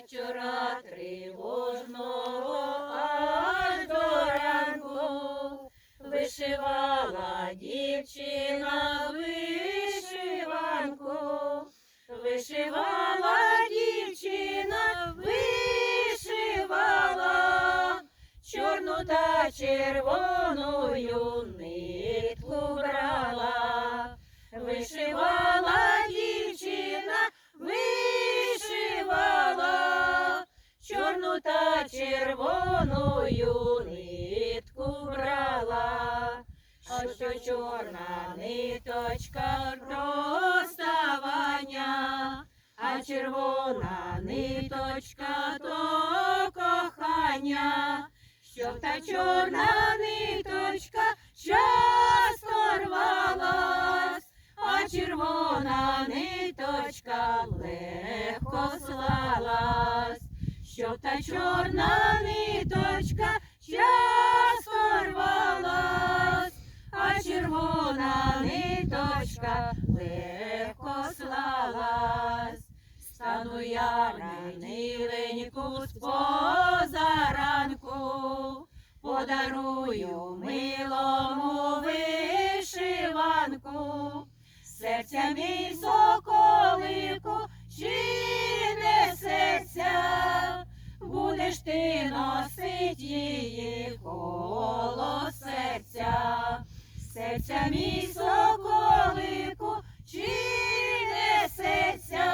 вечора тривожного аж до ранку. Вишивала дівчина вишиванку, вишивала дівчина, вишивала. Чорну та червоною нитку брала, червоною нитку брала, а що чорна ниточка розставання, а червона ниточка то кохання, щоб та чорна ниточка часто рвалась, а червона ниточка легко слалась, щоб та чорна ниточка часто рвалась, а червона ниточка легко слалась. Стану я раниленьку з позаранку, подарую милому вишиванку, серця мій соколику, чи несеться, будеш ти носить її коло серця, серця мій соколику, чи несеться,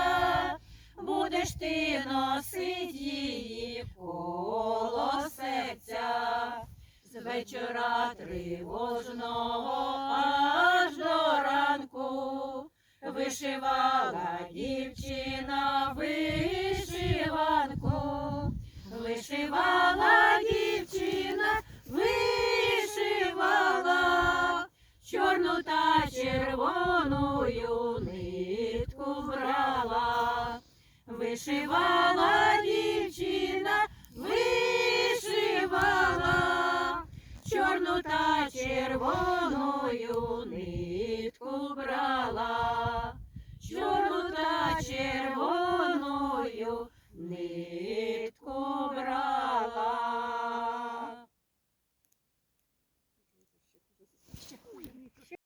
будеш ти носить її коло серця. З вечора тривожного аж до ранку вишивала дівчина вишивала дівчина, вишивала чорну та червоною.